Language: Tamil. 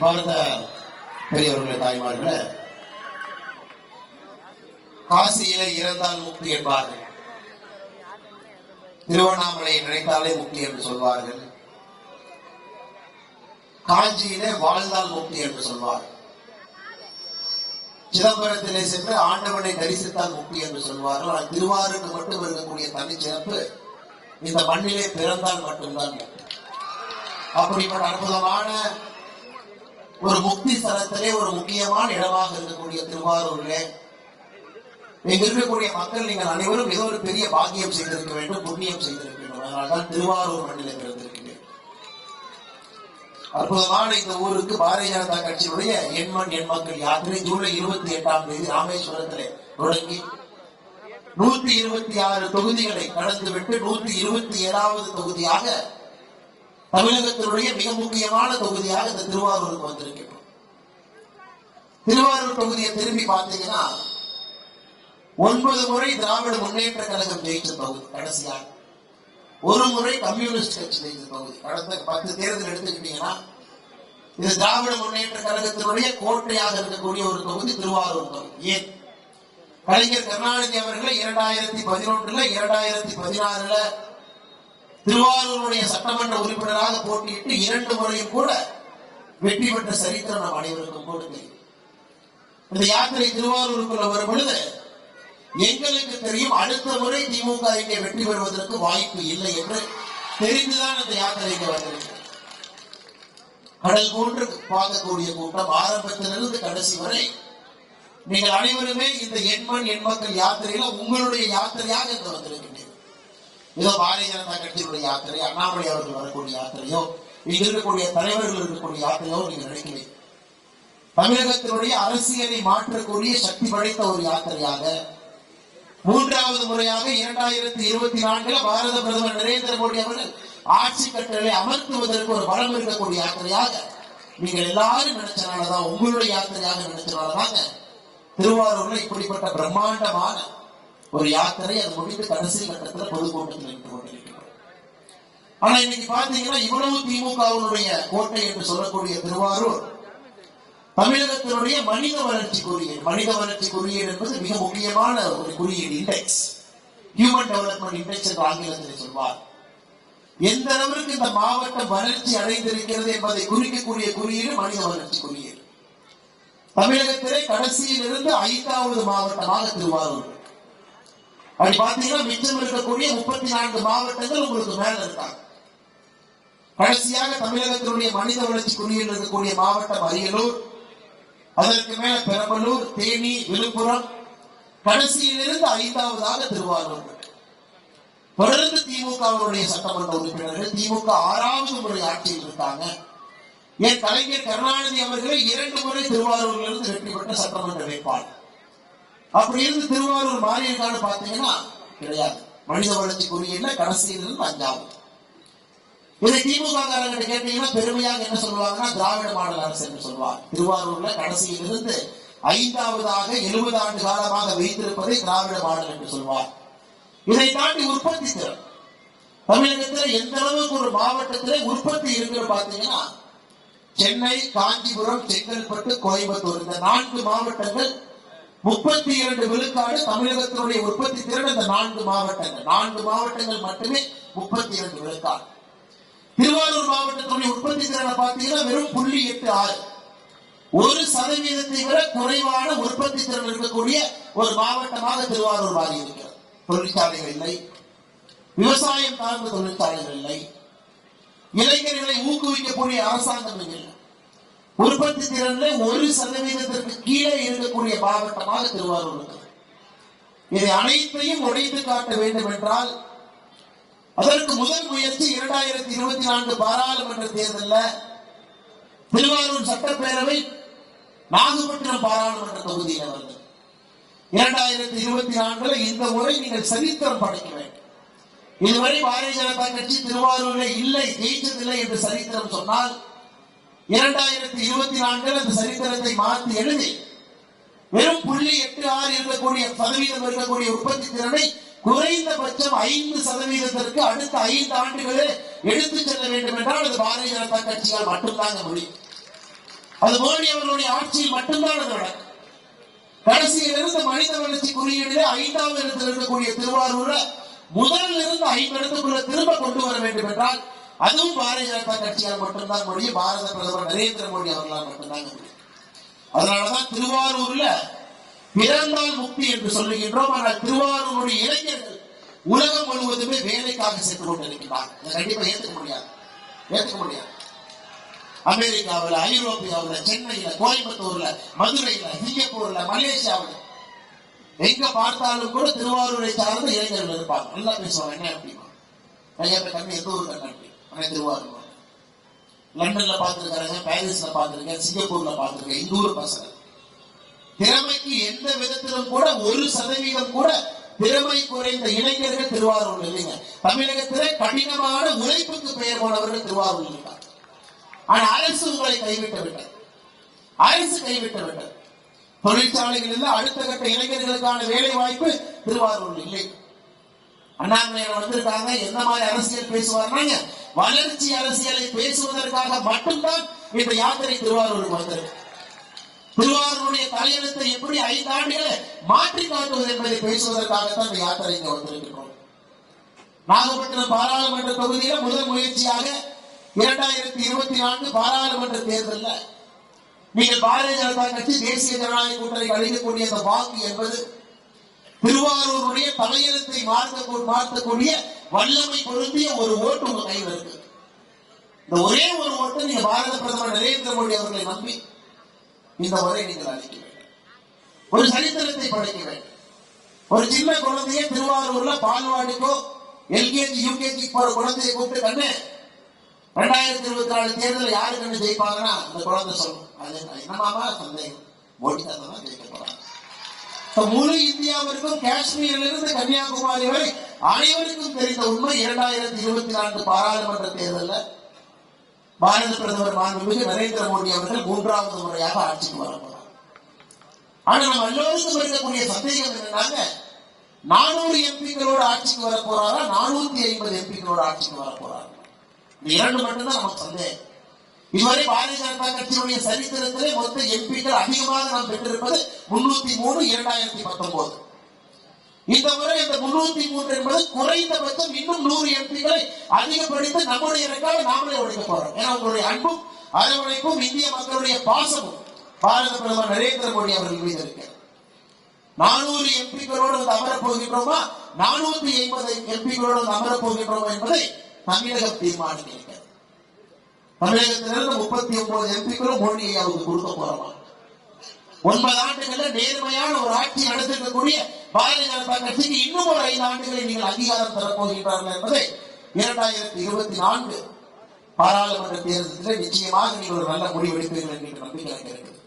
வாழ்ந்த பெரியவர்களே தாய்மார்களே. காசியில இறந்தால் முக்தி என்பார்கள். திருவண்ணாமலையை நினைத்தாலே முக்தி என்று சொல்வார்கள். காஞ்சியிலே வாழ்ந்தால் முக்தி என்று சொல்வார்கள். சிதம்பரத்திலே சென்று ஆண்டவனை தரிசித்தால் முக்தி என்று சொல்வார்கள். ஆனால் திருவாரூருக்கு மட்டும் இருக்கக்கூடிய தனிச்சிறப்பு இந்த மண்ணிலே பிறந்தால் மட்டும்தான். முக்தி அப்படிப்பட்ட அற்புதமான ஒரு முக்தி ஸ்தலத்திலே ஒரு முக்கியமான இடமாக இருக்கக்கூடிய திருவாரூர்ல நீங்க இருக்கக்கூடிய மக்கள் நீங்கள் அனைவரும் மிக ஒரு பெரிய பாக்கியம் செய்திருக்க வேண்டும் புண்ணியம் செய்திருக்க வேண்டும். அதனால்தான் திருவாரூர் மண்ணிலே பிறந்திருக்கிறேன். அற்புதமான இந்த ஊருக்கு பாரதிய ஜனதா கட்சியினுடைய எண்மண் எண் மக்கள் யாத்திரை ஜூலை இருபத்தி எட்டாம் தேதி ராமேஸ்வரத்திலே தொடங்கி நூத்தி இருபத்தி ஆறு தொகுதிகளை கடந்து விட்டு நூத்தி இருபத்தி ஏழாவது தொகுதியாக தமிழகத்தினுடைய மிக முக்கியமான தொகுதியாக இந்த திருவாரூருக்கு வந்திருக்கிறோம். திருவாரூர் தொகுதியை திரும்பி பார்த்தீங்கன்னா ஒன்பது முறை திராவிட முன்னேற்ற கழகம் ஜெயிச்ச பகுதி கடைசியாக. ஒரு முறை கம்யூனிஸ்ட் கட்சி ஜெயிச்ச பகுதி கடந்த பத்து தேர்தல் எடுத்துக்கிட்டீங்கன்னா இது திராவிட முன்னேற்ற கழகத்தினுடைய கோட்டையாக இருக்கக்கூடிய ஒரு தொகுதி திருவாரூர் தொகுதி ஏன்? கலைஞர் கருணாநிதி அவர்கள் இரண்டாயிரத்தி பதினொன்றுல இரண்டாயிரத்தி பதினாறுல திருவாரூருடைய சட்டமன்ற உறுப்பினராக போட்டியிட்டு இரண்டு முறையும் கூட வெற்றி பெற்ற சரித்திரம் நாம் அனைவருக்கும் கூட இந்த யாத்திரை திருவாரூருக்குள்ள வரும் பொழுது எங்களுக்கு தெரியும் அடுத்த முறை திமுக இங்கே வெற்றி பெறுவதற்கு வாய்ப்பு இல்லை என்று தெரிந்துதான் அந்த யாத்திரை இங்கே வந்திருக்கிறது. கடல் போன்று பார்க்கக்கூடிய கூட்டம் ஆரம்பத்திலிருந்து கடைசி வரை நீங்கள் அனைவருமே இந்த எண்மண் எண்மக்கள் யாத்திரையில உங்களுடைய யாத்திரையாக இங்க வந்திருக்கின்றீர்கள். இதோ பாரதிய ஜனதா கட்சியினுடைய யாத்திரை அண்ணாமலை அவர்கள் வரக்கூடிய யாத்திரையோ இங்க இருக்கக்கூடிய தலைவர்கள் இருக்கக்கூடிய யாத்திரையோ நீங்க நினைக்கிறீங்க. தமிழகத்தினுடைய அரசியலை மாற்றக்கூடிய சக்தி படைத்த ஒரு யாத்திரையாக மூன்றாவது முறையாக இரண்டாயிரத்தி இருபத்தி நான்கில் பாரத பிரதமர் நரேந்திர மோடி அவர்கள் ஆட்சி கட்டளை அமர்த்துவதற்கு ஒரு பலம் இருக்கக்கூடிய யாத்திரையாக நீங்கள் எல்லாரும் நினைச்சனாலதான் உங்களுடைய யாத்திரையாக நினைச்சனாலதாங்க திருவாரூர்ல இப்படிப்பட்ட பிரம்மாண்டமான ஒரு யாத்திரை அது முடிந்து கடைசி கட்டத்துல பொதுக்கூட்டத்தில் நின்று கொண்டிருக்கிறார் ஆனா இன்னைக்கு பாத்தீங்கன்னா இவ்வளவு திமுகவினுடைய கோட்டை என்று சொல்லக்கூடிய திருவாரூர் தமிழகத்தினுடைய மனித வளர்ச்சி குறியீடு மனித வளர்ச்சி குறியீடு என்பது மிக முக்கியமான ஒரு குறியீடு இண்டெக்ஸ் ஹியூமன் டெவலப்மெண்ட் இண்டெக்ஸ் என்று ஆங்கிலத்தில் சொல்வார். எந்த அளவிற்கு இந்த மாவட்டம் வளர்ச்சி அடைந்திருக்கிறது என்பதை குறிக்கக்கூடிய குறியீடு மனித வளர்ச்சி குறியீடு. தமிழகத்திலே கடைசியில் இருந்து ஐந்தாவது மாவட்டமாக திருவாரூர் அப்படி பாத்தீங்கன்னா மிச்சம் இருக்கக்கூடிய முப்பத்தி நான்கு மாவட்டங்கள் உங்களுக்கு மேல இருக்காங்க. கடைசியாக தமிழகத்தினுடைய மனித வளர்ச்சி குறியில் இருக்கக்கூடிய மாவட்டம் அரியலூர் அதற்கு மேல பெரம்பலூர் தேனி விழுப்புரம் கடைசியிலிருந்து ஐந்தாவதாக திருவாரூர். தொடர்ந்து திமுகவுடைய சட்டமன்ற உறுப்பினர்கள் திமுக ஆறாவது முறை ஆட்சியில் இருக்காங்க. என் கலைஞர் கருணாநிதி அவர்களே இரண்டு முறை திருவாரூரிலிருந்து வெற்றி பெற்ற சட்டமன்ற வேட்பாளர். அப்படி இருந்து திருவாரூர் மாறி பார்த்தீங்கன்னா கிடையாது. மனித வளர்ச்சி குறியீடுல கடைசியிலிருந்து அஞ்சாவது. இதை திமுக காரங்கிட்ட கேட்டீங்கன்னா பெருமையாக என்ன சொல்லுவாங்கன்னா திராவிட மாடல் அரசு என்று சொல்வார் திருவாரூர்ல கடைசியிலிருந்து ஐந்தாவதாக எழுபது ஆண்டு காலமாக வைத்திருப்பதை திராவிட மாடல் என்று சொல்வார் இதை தாண்டி உற்பத்தி திறன். தமிழகத்தில் எந்த அளவுக்கு ஒரு மாவட்டத்திலே உற்பத்தி இருக்குன்னு பாத்தீங்கன்னா சென்னை காஞ்சிபுரம் செங்கல்பட்டு கோயம்புத்தூர் இந்த நான்கு மாவட்டங்கள் முப்பத்தி இரண்டு விழுக்காடு தமிழகத்தினுடைய உற்பத்தி திறன் இந்த நான்கு மாவட்டங்கள். நான்கு மாவட்டங்கள் மட்டுமே முப்பத்தி இரண்டு விழுக்காடு. திருவாரூர் மாவட்டத்தினுடைய உற்பத்தி திறனை பார்த்தீங்கன்னா வெறும் புள்ளி எட்டு ஆறு. ஒரு சதவீதத்தை விட குறைவான உற்பத்தி திறன் இருக்கக்கூடிய ஒரு மாவட்டமாக திருவாரூர் மாறி இருக்கிறது தொழிற்சாலைகள் இல்லை. விவசாயம் சார்ந்த தொழிற்சாலைகள் இல்லை. இளைஞர்களை ஊக்குவிக்கக்கூடிய அரசாங்கம் இல்லை. உற்பத்தி திறன்ல ஒரு சதவீதத்திற்கு கீழே இருக்கக்கூடிய மாவட்டமாக திருவாரூர் இருக்கிறது இதை அனைத்தையும் உடைத்து காட்ட வேண்டும் என்றால் அதற்கு முதல் முயற்சி இரண்டாயிரத்தி இருபத்தி நான்கு பாராளுமன்ற தேர்தலில் திருவாரூர் சட்டப்பேரவை நாகப்பட்டினம் பாராளுமன்ற தொகுதியில் வருது. இரண்டாயிரத்தி இருபத்தி நான்குல இந்த முறை நீங்கள் சரித்திரம் படைக்க வேண்டும். இதுவரை பாரதிய ஜனதா கட்சி திருவாரூரில் இல்லை ஜெயிச்சதில்லை என்று சரித்திரம் சொன்னால் இரண்டாயிரத்தி இருபத்தி நான்கில் அந்த சரித்திரத்தை மாற்றி எழுதி வெறும் புள்ளி எட்டு ஆறு இருக்கக்கூடிய சதவீதம் இருக்கக்கூடிய உற்பத்தி திறனை குறைந்தபட்சம் ஐந்து சதவீதத்திற்கு அடுத்த ஐந்து ஆண்டுகளே எடுத்துச் செல்ல வேண்டும் என்றால் அது பாரதிய ஜனதா கட்சியால் மட்டும்தாங்க முடியும். அது மோடி அவர்களுடைய ஆட்சியில் மட்டும்தான் அது நடக்கும். கடைசியில் இருந்து மனித வளர்ச்சி குறியீடுல ஐந்தாவது இடத்தில் இருக்கக்கூடிய திருவாரூர்ல முதலில் இருந்து ஐந்து இடத்துக்குள்ள திரும்ப கொண்டு வர வேண்டும் என்றால் அதுவும் பாரதிய ஜனதா கட்சியால் மட்டும்தான் முடியும். பாரத பிரதமர் நரேந்திர மோடி அவர்களால் மட்டும்தான் முடியும். அதனாலதான் திருவாரூர்ல பிறந்தால் முக்தி என்று சொல்லுகின்றோம். ஆனால் திருவாரூருடைய இளைஞர்கள் உலகம் முழுவதுமே வேலைக்காக சென்று கொண்டிருக்கிறார் கண்டிப்பா ஏத்துக்க முடியாது. ஏத்துக்க முடியாது. அமெரிக்காவில் ஐரோப்பியாவில் சென்னையில கோயம்புத்தூர்ல மதுரையில சிங்கப்பூர்ல மலேசியாவில். எங்க பார்த்தாலும் கூட திருவாரூரை சார்ந்த இளைஞர்கள் இருப்பாங்க. நல்லா பேசுவாங்க. என்ன அப்படிமா கையாப்ப கண்ணு எந்த ஒரு கண்ணு? ஆனா திருவாரூர் லண்டன்ல பார்த்திருக்காங்க பாரிஸ்ல பார்த்திருக்கேன் சிங்கப்பூர்ல பார்த்திருக்கேன் இந்த ஊர் பசங்க திறமைக்கு எந்த விதத்திலும் கூட ஒரு சதவீதம் கூட திறமை குறைந்த இளைஞர்கள் திருவாரூர் இல்லைங்க. தமிழகத்திலே கடினமான உழைப்புக்கு பெயர் போனவர்கள் திருவாரூர் இருக்காங்க. ஆனா அரசு உங்களை கைவிட்டு விட்டது. அரசு கைவிட்டு விட்டது. தொழிற்சாலைகளில் அடுத்த கட்ட இளைஞர்களுக்கான வேலை வாய்ப்பு திருவாரூர் இல்லை. அண்ணாமலையார் வந்திருக்காங்க என்ன மாதிரி அரசியல் பேசுவார்னாங்க வளர்ச்சி அரசியலை பேசுவதற்காக மட்டும்தான் இந்த யாத்திரை திருவாரூருக்கு வந்திருக்கு. திருவாரூருடைய தலையெழுத்தை எப்படி ஐந்து ஆண்டுகளை மாற்றி காட்டுவது என்பதை பேசுவதற்காகத்தான் இந்த யாத்திரை இங்க வந்திருக்கிறோம். நாகப்பட்டினம் பாராளுமன்ற தொகுதியில முதல் முயற்சியாக இரண்டாயிரத்தி இருபத்தி நான்கு பாராளுமன்ற தேர்தலில் நீங்கள் பாரதிய ஜனதா கட்சி தேசிய ஜனநாயக கூட்டணி அளிக்கக்கூடிய அந்த வாக்கு என்பது திருவாரூருடைய தலையெழுத்தை மாற்ற மாற்றக்கூடிய வல்லமை பொருந்திய ஒரு ஓட்டு உங்க கையில் இருக்கு. இந்த ஒரே ஒரு ஓட்டு நீங்க பாரத பிரதமர் நரேந்திர மோடி அவர்களை நம்பி இந்த முறை நீங்கள் அளிக்க வேண்டும். ஒரு சரித்திரத்தை படைக்க வேண்டும். ஒரு சின்ன குழந்தைய திருவாரூர்ல பால்வாடிக்கோ எல்கேஜி யூகேஜி போற குழந்தையை கூப்பிட்டு கண்ணு ரெண்டாயிரத்தி இருபத்தி நாலு தேர்தல் யாரு கண்டு ஜெயிப்பாங்கன்னா அந்த குழந்தை சொல்லும். அது என்னமாமா சந்தேகம். மோடி தான் ஜெயிக்க போறாங்க முழு இந்தியாவிற்கும் காஷ்மீரிலிருந்து கன்னியாகுமரி வரை அனைவருக்கும் தெரிந்த உண்மை இரண்டாயிரத்தி இருபத்தி நான்கு பாராளுமன்ற தேர்தலில் பாரத பிரதமர் மாண்புமிகு நரேந்திர மோடி அவர்கள் மூன்றாவது முறையாக ஆட்சிக்கு வர போறார் ஆனா நம்ம எல்லோருக்கும் இருக்கக்கூடிய சந்தேகம் என்னன்னாங்க நானூறு எம்பிக்களோட ஆட்சிக்கு வர போறாரா நானூத்தி ஐம்பது எம்பிக்களோட ஆட்சிக்கு வர போறாரா இந்த இரண்டு மட்டும்தான் நமக்கு சந்தேகம். இதுவரை பாரதிய ஜனதா கட்சியினுடைய சரித்திரத்திலே மொத்த எம்பிக்கள் அதிகமாக நாம் பெற்றிருப்பது முன்னூத்தி மூணு இரண்டாயிரத்தி பத்தொன்பது. இந்த முறை இந்த முன்னூத்தி மூன்று என்பது குறைந்தபட்சம் இன்னும் நூறு எம்பிக்களை அதிகப்படுத்தி நம்முடைய ரெக்கார்டை நாமளே உடைக்க போறோம். ஏன்னா உங்களுடைய அன்பும் அரவணைப்பும் இந்திய மக்களுடைய பாசமும் பாரத பிரதமர் நரேந்திர மோடி அவர்கள் மீது இருக்கு. நானூறு எம்பிக்களோடு வந்து அமரப் போகின்றோமா? நானூத்தி ஐம்பது எம்பிக்களோடு வந்து அமரப் போகின்றோமா என்பதை தமிழகம் தீர்மானிக்கிறது தமிழகத்திலிருந்து முப்பத்தி ஒன்பது எம்பிக்களும் மோடி அவங்க கொடுக்க போறோமா? ஒன்பது ஆண்டுகள்ல நேர்மையான ஒரு ஆட்சி நடத்திருக்கக்கூடிய பாரதிய ஜனதா கட்சிக்கு இன்னும் ஒரு ஐந்து ஆண்டுகளை நீங்கள் அங்கீகாரம் தரப்போகின்றார்கள் என்பதை இரண்டாயிரத்தி இருபத்தி நான்கு பாராளுமன்ற தேர்தலில் நிச்சயமாக நீங்கள் ஒரு நல்ல முடிவெடுப்பீர்கள் என்கின்ற நம்பிக்கை எனக்கு